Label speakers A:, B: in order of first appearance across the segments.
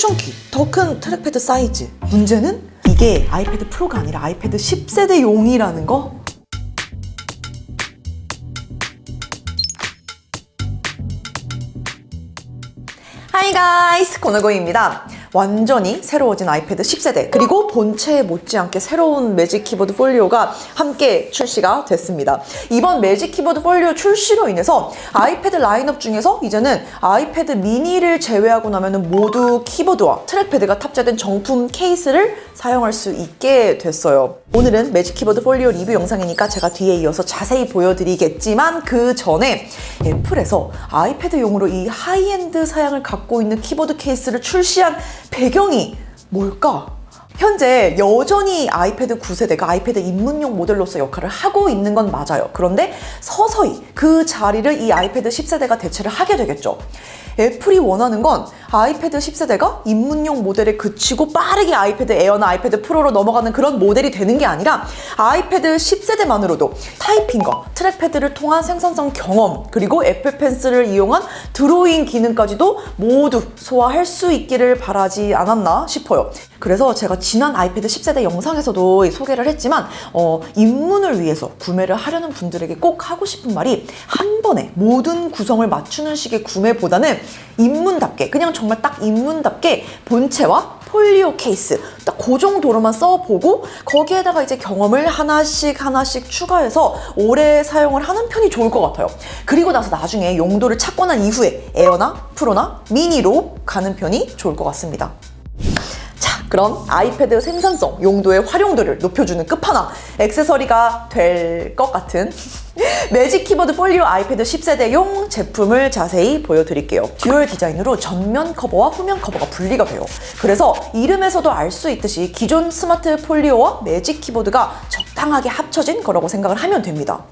A: 펑션키, 더 큰 트랙패드 사이즈. 문제는 이게 아이패드 프로가 아니라 아이패드 10세대용이라는 거? 하이 가이스 코너고입니다. 완전히 새로워진 아이패드 10세대 그리고 본체에 못지않게 새로운 매직 키보드 폴리오가 함께 출시가 됐습니다. 이번 매직 키보드 폴리오 출시로 인해서 아이패드 라인업 중에서 이제는 아이패드 미니를 제외하고 나면은 모두 키보드와 트랙패드가 탑재된 정품 케이스를 사용할 수 있게 됐어요. 오늘은 매직 키보드 폴리오 리뷰 영상이니까 제가 뒤에 이어서 자세히 보여드리겠지만 그 전에 애플에서 아이패드용으로 이 하이엔드 사양을 갖고 있는 키보드 케이스를 출시한 배경이 뭘까? 현재 여전히 아이패드 9세대가 아이패드 입문용 모델로서 역할을 하고 있는 건 맞아요. 그런데 서서히 그 자리를 이 아이패드 10세대가 대체를 하게 되겠죠. 애플이 원하는 건 아이패드 10세대가 입문용 모델에 그치고 빠르게 아이패드 에어나 아이패드 프로로 넘어가는 그런 모델이 되는 게 아니라 아이패드 10세대만으로도 타이핑과 트랙패드를 통한 생산성 경험 그리고 애플 펜슬을 이용한 드로잉 기능까지도 모두 소화할 수 있기를 바라지 않았나 싶어요. 그래서 제가 지난 아이패드 10세대 영상에서도 소개를 했지만 어, 입문을 위해서 구매를 하려는 분들에게 꼭 하고 싶은 말이 한 번에 모든 구성을 맞추는 식의 구매보다는 입문답게 그냥 정말 딱 입문답게 본체와 폴리오 케이스 딱 그 정도로만 써보고 거기에다가 이제 경험을 하나씩 하나씩 추가해서 오래 사용을 하는 편이 좋을 것 같아요. 그리고 나서 나중에 용도를 찾고 난 이후에 에어나 프로나 미니로 가는 편이 좋을 것 같습니다. 자, 그럼 아이패드 생산성, 용도의 활용도를 높여주는 끝판왕 액세서리가 될 것 같은 매직 키보드 폴리오 아이패드 10세대용 제품을 자세히 보여드릴게요. 듀얼 디자인으로 전면 커버와 후면 커버가 분리가 돼요. 그래서 이름에서도 알 수 있듯이 기존 스마트 폴리오와 매직 키보드가 적당하게 합쳐진 거라고 생각을 하면 됩니다.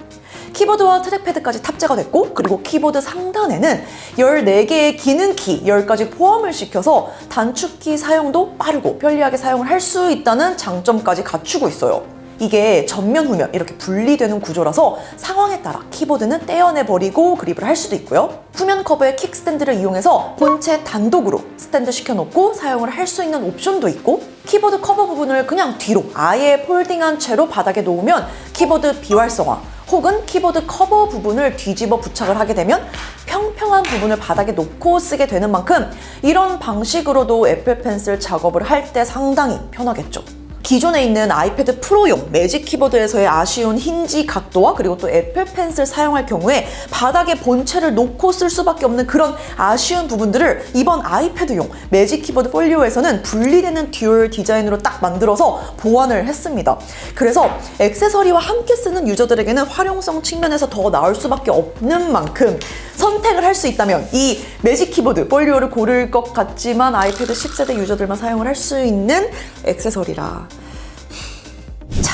A: 키보드와 트랙패드까지 탑재가 됐고 그리고 키보드 상단에는 14개의 기능키 10가지 포함을 시켜서 단축키 사용도 빠르고 편리하게 사용을 할 수 있다는 장점까지 갖추고 있어요. 이게 전면 후면 이렇게 분리되는 구조라서 상황에 따라 키보드는 떼어내 버리고 그립을 할 수도 있고요. 후면 커버의 킥 스탠드를 이용해서 본체 단독으로 스탠드 시켜놓고 사용을 할 수 있는 옵션도 있고 키보드 커버 부분을 그냥 뒤로 아예 폴딩한 채로 바닥에 놓으면 키보드 비활성화 혹은 키보드 커버 부분을 뒤집어 부착을 하게 되면 평평한 부분을 바닥에 놓고 쓰게 되는 만큼 이런 방식으로도 애플 펜슬 작업을 할 때 상당히 편하겠죠. 기존에 있는 아이패드 프로용 매직 키보드에서의 아쉬운 힌지 각도와 그리고 또 애플 펜슬 사용할 경우에 바닥에 본체를 놓고 쓸 수밖에 없는 그런 아쉬운 부분들을 이번 아이패드용 매직 키보드 폴리오에서는 분리되는 듀얼 디자인으로 딱 만들어서 보완을 했습니다. 그래서 액세서리와 함께 쓰는 유저들에게는 활용성 측면에서 더 나을 수밖에 없는 만큼 선택을 할 수 있다면 이 매직 키보드 폴리오를 고를 것 같지만 아이패드 10세대 유저들만 사용을 할 수 있는 액세서리라.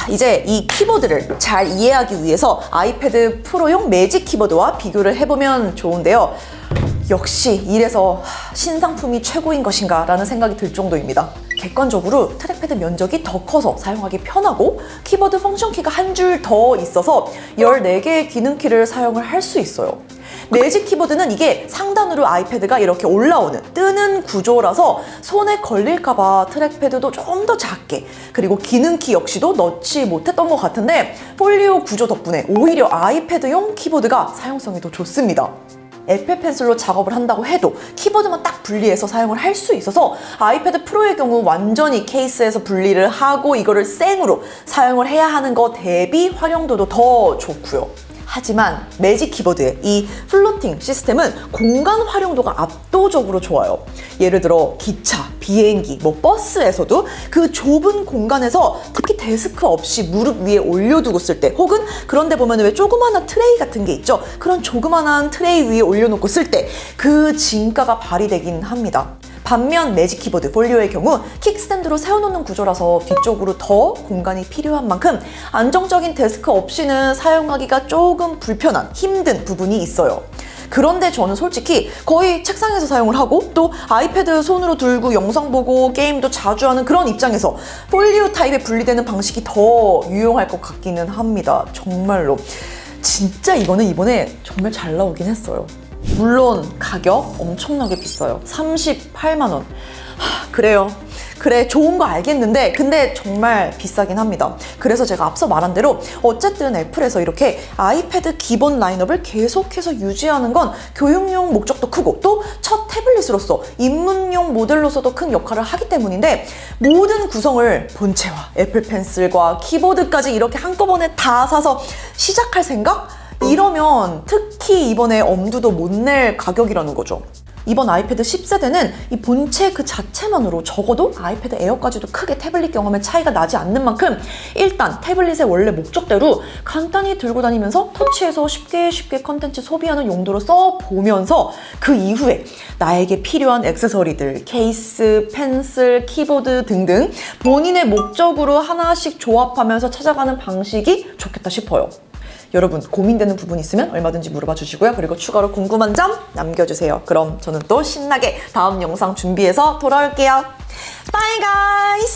A: 자, 이제 이 키보드를 잘 이해하기 위해서 아이패드 프로용 매직 키보드와 비교를 해보면 좋은데요. 역시 이래서 신상품이 최고인 것인가 라는 생각이 들 정도입니다. 객관적으로 트랙패드 면적이 더 커서 사용하기 편하고 키보드 펑션 키가 한 줄 더 있어서 14개의 기능 키를 사용을 할 수 있어요. 매직 키보드는 이게 상단으로 아이패드가 이렇게 올라오는 뜨는 구조라서 손에 걸릴까봐 트랙패드도 좀 더 작게 그리고 기능키 역시도 넣지 못했던 것 같은데 폴리오 구조 덕분에 오히려 아이패드용 키보드가 사용성이 더 좋습니다. 애플 펜슬로 작업을 한다고 해도 키보드만 딱 분리해서 사용을 할 수 있어서 아이패드 프로의 경우 완전히 케이스에서 분리를 하고 이거를 생으로 사용을 해야 하는 거 대비 활용도도 더 좋고요. 하지만 매직 키보드의 이 플로팅 시스템은 공간 활용도가 압도적으로 좋아요. 예를 들어 기차, 비행기, 뭐 버스에서도 그 좁은 공간에서 특히 데스크 없이 무릎 위에 올려두고 쓸 때 혹은 그런데 보면 왜 조그마한 트레이 같은 게 있죠. 그런 조그마한 트레이 위에 올려놓고 쓸 때 그 진가가 발휘되긴 합니다. 반면 매직 키보드 폴리오의 경우 킥스탠드로 세워놓는 구조라서 뒤쪽으로 더 공간이 필요한 만큼 안정적인 데스크 없이는 사용하기가 조금 불편한 힘든 부분이 있어요. 그런데 저는 솔직히 거의 책상에서 사용을 하고 또 아이패드 손으로 들고 영상 보고 게임도 자주 하는 그런 입장에서 폴리오 타입에 분리되는 방식이 더 유용할 것 같기는 합니다. 정말로. 진짜 이거는 이번에 정말 잘 나오긴 했어요. 물론 가격 엄청나게 비싸요. 38만 원. 하, 그래요. 그래, 좋은 거 알겠는데, 근데 정말 비싸긴 합니다. 그래서 제가 앞서 말한 대로, 어쨌든 애플에서 이렇게 아이패드 기본 라인업을 계속해서 유지하는 건 교육용 목적도 크고, 또 첫 태블릿으로서 입문용 모델로서도 큰 역할을 하기 때문인데, 모든 구성을 본체와 애플 펜슬과 키보드까지 이렇게 한꺼번에 다 사서 시작할 생각? 이러면 특히 이번에 엄두도 못 낼 가격이라는 거죠. 이번 아이패드 10세대는 이 본체 그 자체만으로 적어도 아이패드 에어까지도 크게 태블릿 경험의 차이가 나지 않는 만큼 일단 태블릿의 원래 목적대로 간단히 들고 다니면서 터치해서 쉽게 쉽게 컨텐츠 소비하는 용도로 써보면서 그 이후에 나에게 필요한 액세서리들, 케이스, 펜슬, 키보드 등등 본인의 목적으로 하나씩 조합하면서 찾아가는 방식이 좋겠다 싶어요. 여러분 고민되는 부분 있으면 얼마든지 물어봐 주시고요. 그리고 추가로 궁금한 점 남겨주세요. 그럼 저는 또 신나게 다음 영상 준비해서 돌아올게요. Bye guys!